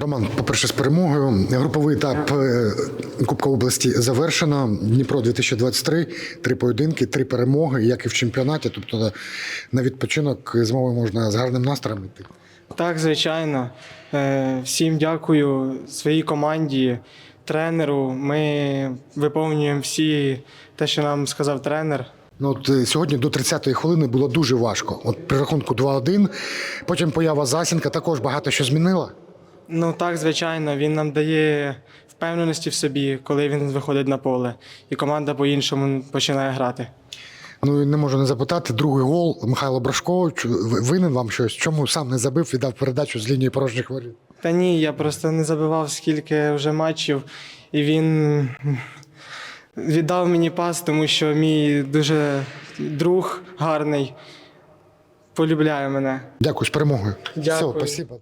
Роман, по-перше, з перемогою. Груповий етап е, Кубка області завершено. Дніпро 2023, три поєдинки, три перемоги, як і в чемпіонаті. Тобто на відпочинок зимовий можна з гарним настроєм йти. Так, звичайно. Е, Всім дякую своїй команді, тренеру. Ми виповнюємо всі те, що нам сказав тренер. Ну, от е, сьогодні до 30-ї хвилини було дуже важко. От при рахунку 2-1, потім поява Засінка також багато що змінила. Ну так, звичайно, він нам дає впевненості в собі, коли він виходить на поле, і команда по-іншому починає грати. Ну не можу не запитати. Другий гол Михайло Брашко винен вам щось. Чому сам не забив, віддав передачу з лінії порожніх воріт? Та ні, я просто не забивав скільки вже матчів, і він віддав мені пас, тому що мій дуже друг гарний полюбляє мене. Дякую з перемогою. Дякую. Все, спасибо.